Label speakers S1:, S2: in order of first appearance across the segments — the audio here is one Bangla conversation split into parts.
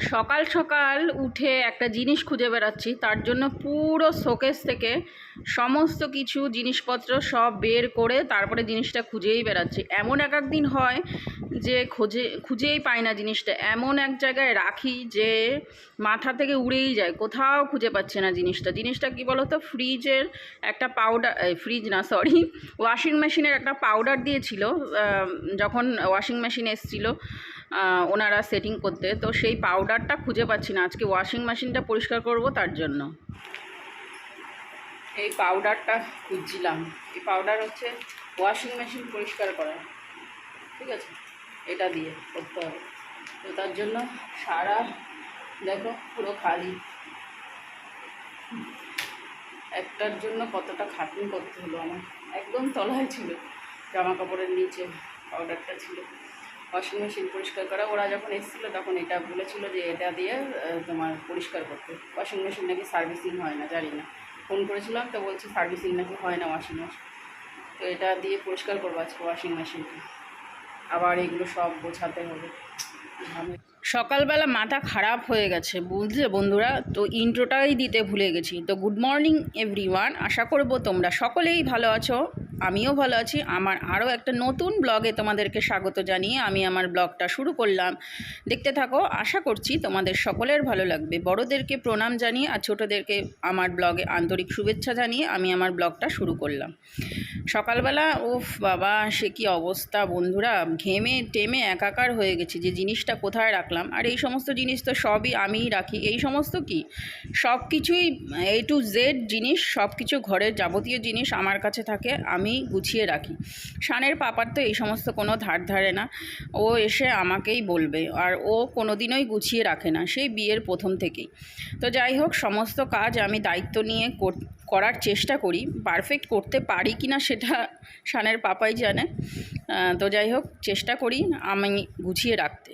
S1: সকাল সকাল উঠে একটা জিনিস খুঁজে বেড়াচ্ছি, তার জন্য পুরো শোকেস থেকে সমস্ত কিছু জিনিসপত্র সব বের করে তারপরে জিনিসটা খুঁজেই বেড়াচ্ছি। এমন এক একদিন হয় যে খুঁজে, খুঁজেই পাই না জিনিসটা। এমন এক জায়গায় রাখি যে মাথা থেকে উড়েই যায়, কোথাও খুঁজে পাচ্ছে না জিনিসটা। জিনিসটা কি বলো তো ফ্রিজের একটা পাউডার ফ্রিজ না সরি ওয়াশিং মেশিনের একটা পাউডার দিয়েছিল যখন ওয়াশিং মেশিন এসেছিল। ওনারা সেটিং করতে। তো সেই পাউডারটা খুঁজে পাচ্ছি না। আজকে ওয়াশিং মেশিনটা পরিষ্কার করব তার জন্য। এই পাউডারটা খুঁজছিলাম। এই পাউডার হচ্ছে ওয়াশিং মেশিন পরিষ্কার করা। ঠিক আছে? এটা দিয়ে করতে হবে। তো তার জন্য সারা, দেখো, পুরো খালি। একটার জন্য কতটা খাটনি করতে হলো আমার? একদম তলায় ছিল। জামা কাপড়ের নিচে পাউডারটা ছিল। ওয়াশিং মেশিন পরিষ্কার করা। ওরা যখন এসেছিল তখন এটা বলেছিল যে এটা দিয়ে তোমার পরিষ্কার করতে। ওয়াশিং মেশিন নাকি সার্ভিসিং হয় না, জানি না। ফোন করেছিলাম তো বলছে সার্ভিসিং নাকি হয় না ওয়াশিং মেশিন। তো এটা দিয়ে পরিষ্কার করব আজকে ওয়াশিং মেশিনটা। আবার এগুলো সব গোছাতে হবে। সকালবেলা মাথা খারাপ হয়ে গেছে, বুঝলে বন্ধুরা? তো ইন্ট্রোটাই দিতে ভুলে গেছি। তো গুড মর্নিং এভরিওয়ান আশা করব তোমরা সকলেই ভালো আছো। আমিও ভালো আছি। আমার আরও একটা নতুন ব্লগে তোমাদেরকে স্বাগত জানিয়ে আমি আমার ব্লগটা শুরু করলাম। দেখতে থাকো, আশা করছি তোমাদের সকলের ভালো লাগবে। বড়দেরকে প্রণাম জানিয়ে আর ছোটোদেরকে আমার ব্লগে আন্তরিক শুভেচ্ছা জানিয়ে আমি আমার ব্লগটা শুরু করলাম। সকালবেলা, উফ বাবা, সে কি অবস্থা বন্ধুরা! ঘেমে টেমে একাকার হয়ে গেছি যে জিনিসটা কোথায় রাখলাম। আর এই সমস্ত জিনিস তো সবই আমিই রাখি। এই সমস্ত কি? সব কিছুই এ টু জেড জিনিস সব কিছু ঘরের যাবতীয় জিনিস আমার কাছে থাকে। আমি গুছিয়ে রাখি। শানের পাপার তো এই সমস্ত কোনো ধার ধারে না। ও এসে আমাকেই বলবে। আর ও কোনো দিনই গুছিয়ে রাখে না। সেই বিয়ের প্রথম থেকেই। তো যাই হোক, সমস্ত কাজ আমি দায়িত্ব নিয়ে করার চেষ্টা করি। পারফেক্ট করতে পারি কি না সেটা শানের পাপাই জানে। তো যাই হোক, চেষ্টা করি আমি গুছিয়ে রাখতে।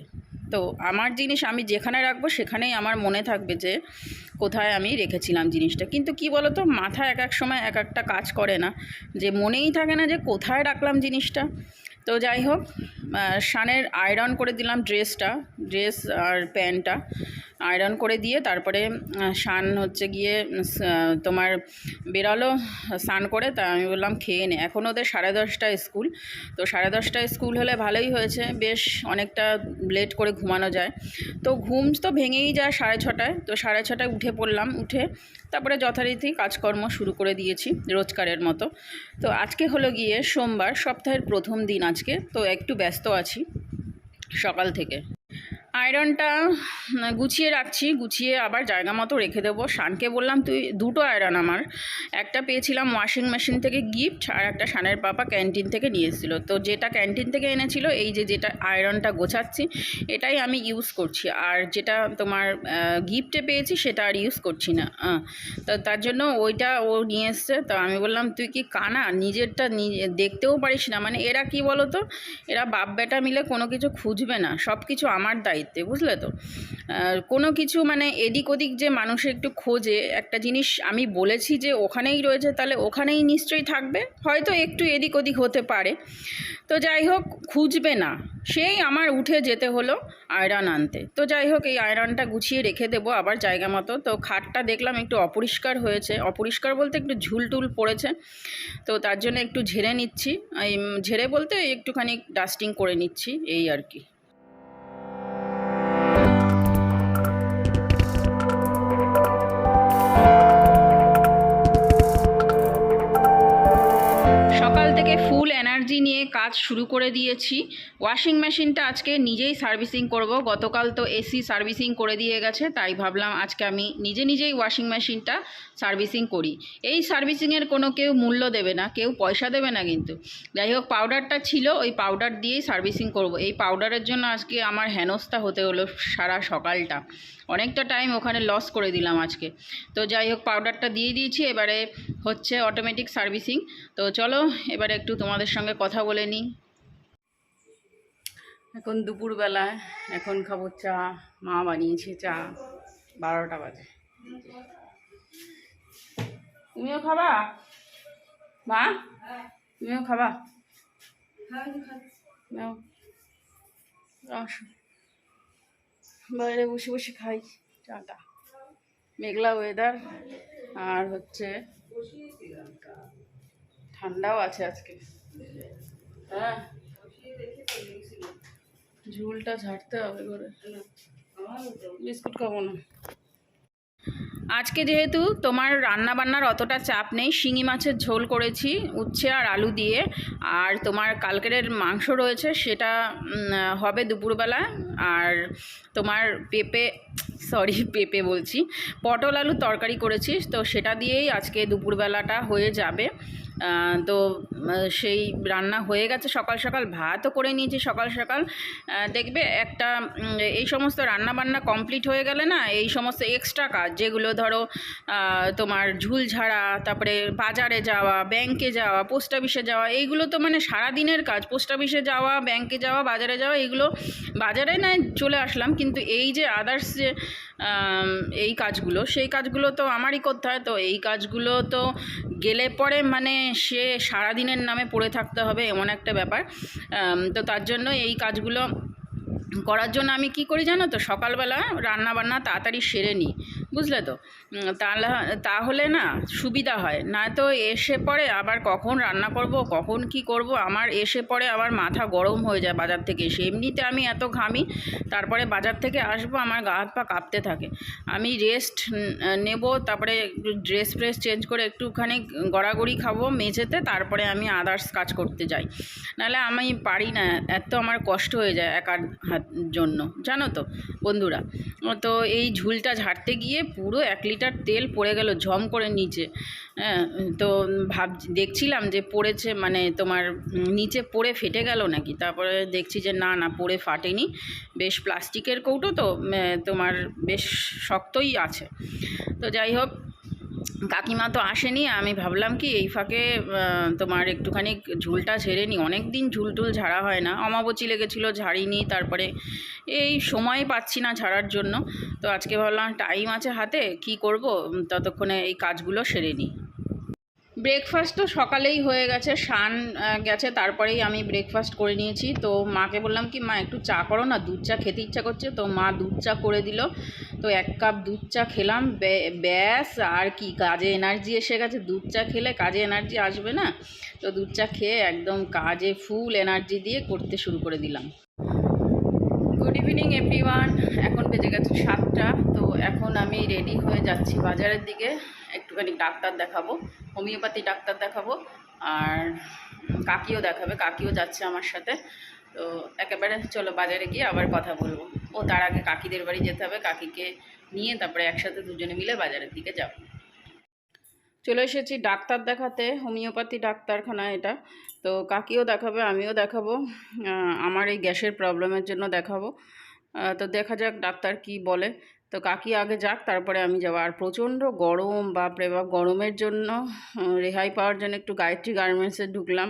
S1: তো আমার জিনিস আমি যেখানে রাখব সেখানেই আমার মনে থাকবে যে কোথায় আমি রেখেছিলাম জিনিসটা। কিন্তু কি বলো তো মাথা এক এক সময় এক একটা কাজ করে না। যে মনেই থাকে না যে কোথায় রাখলাম জিনিসটা। তো যাই হোক শানের আয়রন করে দিলাম ড্রেসটা ড্রেস আর প্যান্টটা আয়রন করে দিয়ে তারপরে শান হচ্ছে গিয়ে তোমার বেরালো, স্নান করে, তা আমি বললাম খেয়ে নে। এখন ওদের সাড়ে দশটা স্কুল। তো সাড়ে দশটায় স্কুল হলে ভালোই হয়েছে। বেশ অনেকটা লেট করে ঘুমানো যায়। তো ঘুম তো ভেঙেই যায় সাড়ে ছটায়। তো সাড়ে ছটায় উঠে পড়লাম, উঠে তারপরে যথারীতি কাজকর্ম শুরু করে দিয়েছি রোজকারের মতো। তো আজকে হলো গিয়ে সোমবার, সপ্তাহের প্রথম দিন আজকে। তো একটু ব্যস্ত আছি সকাল থেকে। আয়রনটা গুছিয়ে রাখছি, গুছিয়ে আবার জায়গা মতো রেখে দেবো। শানকে বললাম, তুই দুটো আয়রন আমার। একটা পেয়েছিলাম ওয়াশিং মেশিন থেকে গিফট আর একটা শানের পাপা ক্যান্টিন থেকে নিয়ে তো যেটা ক্যান্টিন থেকে এনেছিল, এই যে যেটা আয়রনটা গোছাচ্ছি, এটাই আমি ইউজ করছি। আর যেটা তোমার গিফটে পেয়েছি, সেটা আর ইউজ করছি না। তো তার জন্য ওইটা ও নিয়ে এসছে। তো আমি বললাম, তুই কি কানা? নিজেরটা নিজে দেখতেও পারিস না। মানে এরা কি বলো তো এরা বাপ বেটা মিলে কোনো কিছু খুঁজবে না। সব কিছু আমার দায়িত্বে। বুঝলে তো? আর কোনো কিছু মানে এদিক ওদিক যে মানুষ একটু খোঁজে, একটা জিনিস আমি বলেছি যে ওখানেই রয়েছে, তাহলে ওখানেই নিশ্চয়ই থাকবে। হয়তো একটু এদিক ওদিক হতে পারে। তো যাই হোক, খুঁজবে না। সেই আমার উঠে যেতে হলো আয়রন আনতে। তো যাই হোক, এই আয়রনটা গুছিয়ে রেখে দেবো আবার জায়গা মতো। তো খাটটা দেখলাম একটু অপরিষ্কার হয়েছে। অপরিষ্কার বলতে একটু ঝুলটুল পড়েছে। তো তার জন্য একটু ঝেড়ে নিচ্ছি। ঝেড়ে বলতে একটুখানি ডাস্টিং করে নিচ্ছি, এই আর কি। থেকে ফুল এনার্জি নিয়ে কাজ শুরু করে দিয়েছি। ওয়াশিং মেশিনটা আজকে নিজেই সার্ভিসিং করব। গতকাল তো এসি সার্ভিসিং করে দিয়ে গেছে, তাই ভাবলাম আজকে আমি নিজে নিজেই ওয়াশিং মেশিনটা সার্ভিসিং করি। এই সার্ভিসিংয়ের কোনো কেউ মূল্য দেবে না, কেউ পয়সা দেবে না কিন্তু। যাই হোক পাউডারটা ছিল, ওই পাউডার দিয়েই সার্ভিসিং করব। এই পাউডারের জন্য আজকে আমার হেনস্থা হতে হলো সারা সকালটা। অনেকটা টাইম ওখানে লস করে দিলাম আজকে। তো যাই হোক পাউডারটা দিয়ে দিয়েছি এবারে হচ্ছে অটোমেটিক সার্ভিসিং তো চলো এবারে একটু তোমাদের সঙ্গে কথা বলে নিই। এখন দুপুরবেলা এখন খাব চা। মা বানিয়েছে চা বারোটা বাজে। তুমিও খাবা? মা? তুমিও খাবা? নাও। আসো। বাইরে বসে বসে খাই চাটা। মেঘলা ওয়েদার আর হচ্ছে ঠান্ডাও আছে আজকে। হ্যাঁ। ঝুলটা ঝাড়তে হবে করে বিস্কুট খাব না। আজকে যেহেতু তোমার রান্না বান্নার অতটা চাপ নেই, শিঙি মাছের ঝোল করেছি, উচ্ছে আর আলু দিয়ে। আর তোমার কালকের মাংস রয়েছে, সেটা হবে দুপুরবেলা। আর তোমার পেঁপে সরি পেঁপে বলছি, পটল আলু তরকারি করেছিস, তো সেটা দিয়েই আজকে দুপুরবেলাটা হয়ে যাবে। তো সেই রান্না হয়ে গেছে সকাল সকাল। ভাতও করে নিয়েছি সকাল সকাল। দেখবে একটা এই সমস্ত রান্না বান্না কমপ্লিট হয়ে গেলে না, এই সমস্ত এক্সট্রা কাজ, যেগুলো ধরো তোমার ঝুল ঝাড়া, তারপরে বাজারে যাওয়া ব্যাংকে যাওয়া পোস্ট অফিসে যাওয়া, এইগুলো তো মানে সারা দিনের কাজ পোস্ট অফিসে যাওয়া ব্যাংকে যাওয়া, বাজারে যাওয়া, এইগুলো বাজারে নয়, চলে আসলাম। কিন্তু এই যে আদার্স যে এই কাজগুলো। সেই কাজগুলো তো আমারই করতে হয়। তো এই কাজগুলো তো গেলে পরে মানে সে সারাদিনের নামে পড়ে থাকতে হবে এমন একটা ব্যাপার। তো তার জন্য এই কাজগুলো করার জন্য আমি কি করি জানো তো? সকালবেলা রান্না বান্না তাড়াতাড়ি সেরে নিই। বুঝলে তো? তাহলে তাহলে না সুবিধা হয়। না তো এসে পরে আবার কখন রান্না করব, কখন কি করব, আমার এসে পরে আবার মাথা গরম হয়ে যায় বাজার থেকে এসে। এমনিতে আমি এত ঘামি, তারপরে বাজার থেকে আসব, আমার গা হাত পা কাঁপতে থাকে। আমি রেস্ট নেব, তারপরে ড্রেস ফ্রেস চেঞ্জ করে একটুখানি গড়াগড়ি খাব মেঝেতে, তারপরে আমি আদার্স কাজ করতে যাই। নাহলে আমি পারি না, এত আমার কষ্ট হয়ে যায় একার হাত জন্য। জানো তো বন্ধুরা? তো এই ঝুলটা ঝাড়তে গিয়ে পুরো এক লিটার তেল পড়ে গেল, ঝম করে নিচে। হ্যাঁ তো ভাব দেখছিলাম যে পড়েছে মানে তোমার নিচে পড়ে ফেটে গেল নাকি? তারপরে দেখছি যে না না, পড়ে ফাটেনি। বেশ প্লাস্টিকের কৌটো তো তোমার বেশ শক্তই আছে। তো যাই হোক কাকিমা তো আসেনি, আমি ভাবলাম কি এই ফাঁকে তোমার একটুখানি ঝুলটা ঝেড়ে নিই অনেক দিন ঝুল টুল ঝাড়া হয় না, অমাবচি লেগেছিলো, ঝাড়িনি, তারপরে এই সময় পাচ্ছি না ঝাড়ার জন্য। তো আজকে ভাবলাম টাইম আছে হাতে, কি করব? ততক্ষণে এই কাজগুলো সেরে নিই ব্রেকফাস্ট তো সকালেই হয়ে গেছে আহ, গেছে তারপরেই আমি ব্রেকফাস্ট করে নিয়েছি। তো মাকে বললাম কি মা একটু চা করো না দুধ চা খেতে ইচ্ছা করছে। তো মা দুধ চা করে দিল। তো এক কাপ দুধ চা খেলাম ব্যাস আর কি কাজে এনার্জি এসে গেছে। দুধ চা খেলে কাজে এনার্জি আসবে না। তো দুধ চা খেয়ে একদম কাজে ফুল এনার্জি দিয়ে করতে শুরু করে দিলাম। গুড ইভিনিং এভরিওয়ান এখন বেজে গেছে সাতটা। তো এখন আমি রেডি হয়ে যাচ্ছি বাজারের দিকে। একটুখানি ডাক্তার দেখাবো। হোমিওপ্যাথি ডাক্তার দেখাবো আর কাকিও দেখাবে, কাকিও যাচ্ছে আমার সাথে। তো একেবারে চলো বাজারে গিয়ে আবার কথা বলব। ও তার আগে কাকিদের বাড়ি যেতে হবে, কাকিকে নিয়ে তারপরে একসাথে দুজনে মিলে বাজারের দিকে যাব। চলে এসেছি ডাক্তার দেখাতে, হোমিওপ্যাথি ডাক্তারখানা এটা। তো কাকিও দেখাবে, আমিও দেখাবো। আমার এই গ্যাসের প্রবলেমের জন্য দেখাবো। তো দেখা যাক ডাক্তার কি বলে। তো কাকি আগে যাক, তারপরে আমি যাব। আর প্রচণ্ড গরম বাপরে বাপ, গরমের জন্য রেহাই পাওয়ার জন্য একটু গায়ত্রী গার্মেন্টসে ঢুকলাম।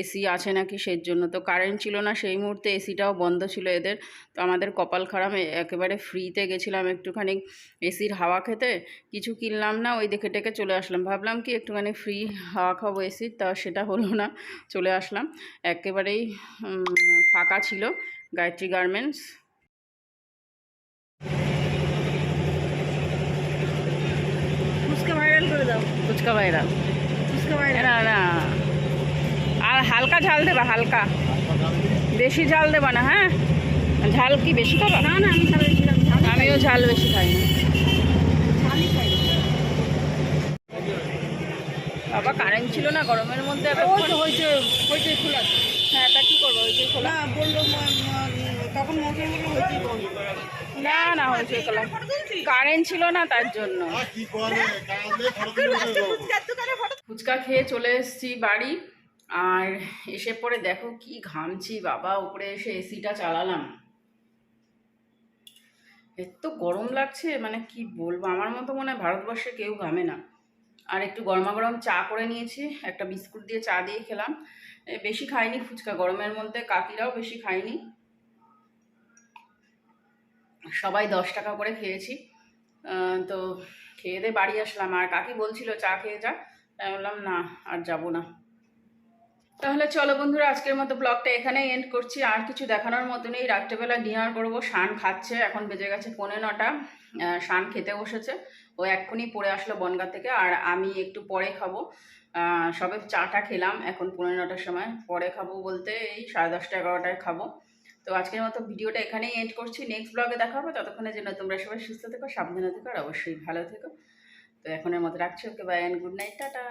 S1: এসি আছে নাকি সেই জন্য। তো কারেন্ট ছিল না, সেই মুহূর্তে এসিটাও বন্ধ ছিল এদের। তো আমাদের কপাল খারাপ একেবারে ফ্রিতে গেছিলাম একটুখানি এসির হাওয়া খেতে। কিছু কিনলাম না, ওই দেখে টেকে চলে আসলাম। ভাবলাম কি একটুখানি ফ্রি হাওয়া খাব এসির তা সেটা হলো না, চলে আসলাম। একেবারেই ফাঁকা ছিল গায়ত্রী গার্মেন্টস
S2: ফুচকা ভাইরাল করে দাও
S1: ফুচকা ভাইরা
S2: ফুচকা
S1: না না আর হালকা ঝাল দেবা হালকা। বেশি ঝাল দেবা না হ্যাঁ? ঝাল কি বেশি খাবা?
S2: না না
S1: আমিও ঝাল বেশি খাই বাবা কারেন্ট ছিল না গরমের মধ্যে
S2: হয়েছে হয়েছে খোলা।
S1: হ্যাঁ তা কি করব ওই যে খোলা।
S2: বলল তখন হয়েছে বন্ধ
S1: না না, হয়েছে খোলা কারেন্ট ছিল না তার জন্য। ফুচকা খেয়ে চলে এসেছি বাড়ি, আর এসে পরে দেখো কি ঘামছি, বাবা, উপরে এসে এসিটা চালালাম। এত গরম লাগছে মানে কি বলব, আমার মতো মনে হয় ভারতবর্ষে কেউ ঘামে না। আর একটু গরমা গরম চা করে নিয়েছি, একটা বিস্কুট দিয়ে চা দিয়ে খেলাম। বেশি খাইনি ফুচকা, গরমের মধ্যে কাকিরাও বেশি খাইনি সবাই দশ টাকা করে খেয়েছি। তো খেয়ে দিয়ে বাড়ি আসলাম। আর কাকি বলছিল, চা খেয়ে যা। তাই বললাম, না, আর যাব না। তাহলে চলো বন্ধুরা, আজকের মতো ব্লগটা এখানেই এন্ড করছি। আর কিছু দেখানোর মতো নেই। রাত্রেবেলা ডিনার করব, শান খাচ্ছে। এখন বেজে গেছে পৌনে নটা। শান খেতে বসেছে। ও এক্ষুনি পড়ে আসলো বনগা থেকে। আর আমি একটু পরে খাব। সবে চাটা খেলাম এখন পৌনে নটার সময়। পরে খাব বলতে এই সাড়ে দশটা, এগারোটায় খাব। তো আজকের মতো ভিডিওটা এখানেই এন্ড করছি। নেক্সট ব্লগে দেখা হবে। ততক্ষণের জন্য তোমরা সবাই সুস্থ থেকো, সাবধানে থেকো, আর অবশ্যই ভালো থেকো। তো এখনের মতো রাখছি। Okay bye and good night tata.